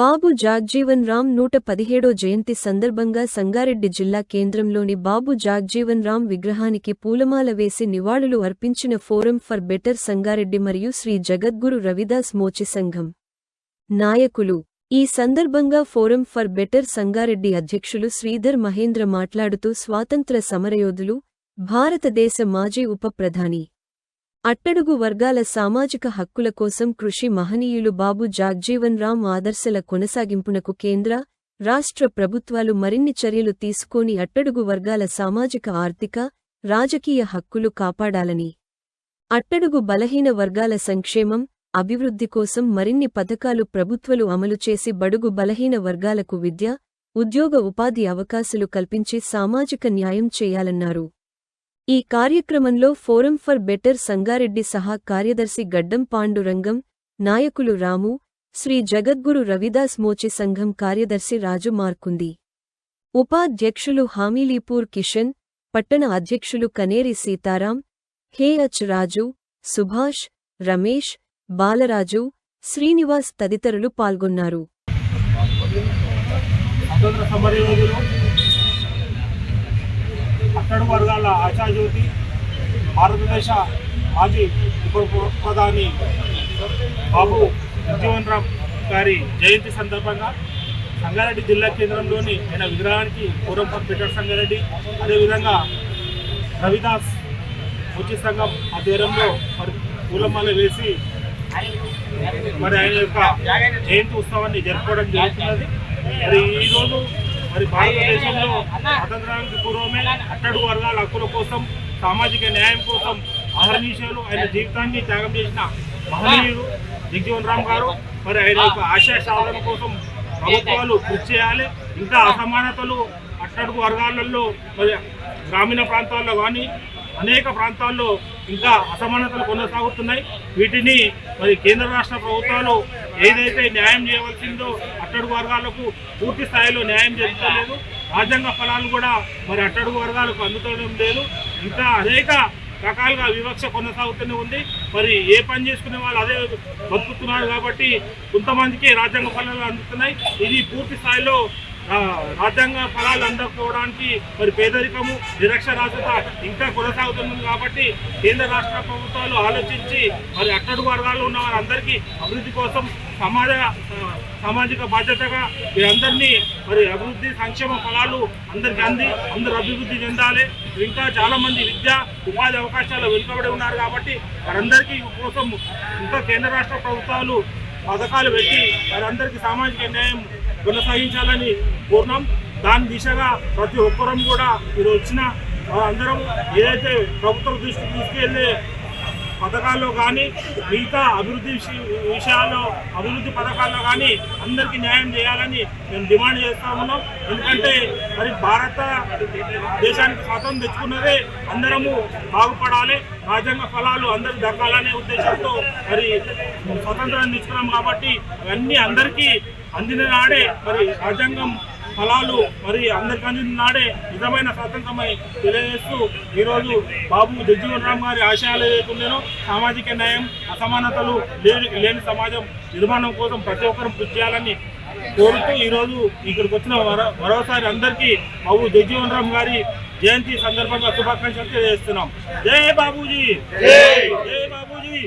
బాబు జాగ్జీవన్ రామ్ నూట పదిహేడో జయంతి సందర్భంగా సంగారెడ్డి జిల్లా కేంద్రంలోని బాబు జాగ్జీవన్ రామ్ విగ్రహానికి పూలమాల వేసి నివాళులు అర్పించిన ఫోరం ఫర్ బెటర్ సంగారెడ్డి మరియు శ్రీ జగద్గురు రవిదాస్ మోచి సంఘం నాయకులు. ఈ సందర్భంగా ఫోరం ఫర్ బెటర్ సంగారెడ్డి అధ్యక్షులు శ్రీధర్ మహేంద్ర మాట్లాడుతూ స్వాతంత్ర సమరయోధులు భారతదేశ మాజీ ఉప ప్రధాని అట్టడుగు వర్గాల సామాజిక హక్కుల కోసం కృషి మహనీయులు బాబు జాగ్జీవన్ రామ్ ఆదర్శల కొనసాగింపునకు కేంద్ర రాష్ట్ర ప్రభుత్వాలు మరిన్ని చర్యలు తీసుకొని అట్టడుగు వర్గాల సామాజిక ఆర్థిక రాజకీయ హక్కులు కాపాడాలని. అట్టడుగు బలహీన వర్గాల సంక్షేమం అభివృద్ధి కోసం మరిన్ని పథకాలు ప్రభుత్వాలు అమలు చేసి బడుగు బలహీన వర్గాలకు విద్య ఉద్యోగ ఉపాధి అవకాశాలు కల్పించి సామాజిక న్యాయం చేయాలన్నారు. ఈ కార్యక్రమంలో ఫోరం ఫర్ బెటర్ సంగారెడ్డి సహా కార్యదర్శి గడ్డం పాండురంగం నాయకులు రాము శ్రీ జగద్గురు రవిదాస్ మోచి సంఘం కార్యదర్శి రాజు మార్కుంది. ఉపాధ్యక్షులు హామీలీపూర్ కిషన్ పట్టణ అధ్యక్షులు కనేరి సీతారాం హేఎచ్ రాజు సుభాష్ రమేష్ బాలరాజు శ్రీనివాస్ తదితరులు పాల్గొన్నారు. స్వతంత్ర వర్గాల ఆశాజ్యోతి భారతదేశ మాజీ ఉప ప్రధాని బాబు జగజీవన్ రామ్ గారి జయంతి సందర్భంగా సంగారెడ్డి జిల్లా కేంద్రంలోని ఆయన విగ్రహానికి పూర్వం ఫర్ పీటర్ సంగారెడ్డి. అదేవిధంగా రవిదాస్ ఉచిత సంఘం ఆధ్వర్యంలో మరి పూలమాల వేసి మరి ఆయన యొక్క జయంతి ఉత్సవాన్ని జరుపుకోవడం జరుగుతున్నది. మరి భారతదేశంలో స్వతంత్రానికి పూర్వమే అట్టడుగు వర్గాల హక్కుల కోసం సామాజిక న్యాయం కోసం అహర్నిశలు ఆయన జీవితాన్ని త్యాగం చేసిన మహనీయుడు జగజీవన్ రామ్ గారు. మరి ఆయన యొక్క ఆశయ సాధన కోసం ప్రభుత్వాలు కృషి చేయాలి. ఇంకా అసమానతలు అట్టడుగు వర్గాలలో మరి గ్రామీణ ప్రాంతాల్లో కానీ అనేక ప్రాంతాల్లో ఇంకా అసమానతలు కొనసాగుతున్నాయి. వీటిని మరి కేంద్ర రాష్ట్ర ప్రభుత్వాలు ఏదైతే న్యాయం చేయవలసిందో అట్టడుగు వర్గాలకు పూర్తి స్థాయిలో న్యాయం జరుగుతలేదు. రాజ్యాంగ ఫలాలు కూడా మరి అట్టడుగు వర్గాలకు అందుతడం లేదు. ఇంకా అనేక రకాలుగా వివక్ష కొనసాగుతూనే ఉంది. మరి ఏ పని చేసుకునే వాళ్ళు అదే బతుకుతున్నారు కాబట్టి కొంతమందికి రాజ్యాంగ ఫలాలు అందుతున్నాయి. ఇది పూర్తి స్థాయిలో రాజ్యాంగ ఫలాలు అందకపోవడానికి మరి పేదరికము నిరక్షరాస్యత ఇంకా కొనసాగుతుంది కాబట్టి కేంద్ర రాష్ట్ర ప్రభుత్వాలు ఆలోచించి మరి అట్టడుగు వర్గాల్లో ఉన్న వారందరికీ అభివృద్ధి కోసం సమాజ సామాజిక బాధ్యతగా వీరందరినీ మరి అభివృద్ధి సంక్షేమ ఫలాలు అందరికీ అంది అందరూ అభివృద్ధి చెందాలి. ఇంకా చాలామంది విద్య ఉపాధి అవకాశాలు వెనుకబడి ఉన్నారు కాబట్టి వారందరికీ కోసం ఇంకా కేంద్ర రాష్ట్ర ప్రభుత్వాలు పథకాలు పెట్టి వారందరికీ సామాజిక న్యాయం కొనసాగించాలని కోరినాం. దాని దిశగా ప్రతి ఒక్కరం కూడా మీరు వచ్చిన అందరం ఏదైతే ప్రభుత్వం దృష్టికి తీసుకెళ్ళే పథకాల్లో కానీ మిగతా అభివృద్ధి విషయ- విషయాల్లో అభివృద్ధి పథకాల్లో కానీ అందరికీ న్యాయం చేయాలని మేము డిమాండ్ చేస్తా ఉన్నాం. ఎందుకంటే మరి భారత దేశానికి స్వాతంత్రం తెచ్చుకున్నదే అందరము బాగుపడాలి రాజ్యాంగ ఫలాలు అందరికి దక్కాలనే ఉద్దేశంతో మరి స్వతంత్రాన్ని తెచ్చుకున్నాం కాబట్టి అవన్నీ అందరికీ అందిన నాడే మరి రాజ్యాంగం ఫలాలు మరి అందరికి అందిన నాడే నిజమైన స్వాతంత్రమై తెలియజేస్తూ ఈరోజు బాబు జగ్జీవన్ రామ్ గారి ఆశయాలు ఏదైతుందేనో సామాజిక న్యాయం అసమానతలు లేని లేని సమాజం నిర్మాణం కోసం ప్రతి ఒక్కరూ కృషి చేయాలని కోరుతూ ఈరోజు ఇక్కడికి వచ్చిన మరో- మరోసారి అందరికీ బాబు జగ్జీవన్ రామ్ గారి జయంతి సందర్భంగా శుభాకాంక్షలు తెలియజేస్తున్నాం. జై బాబూజీ! జై! బాబూజీ!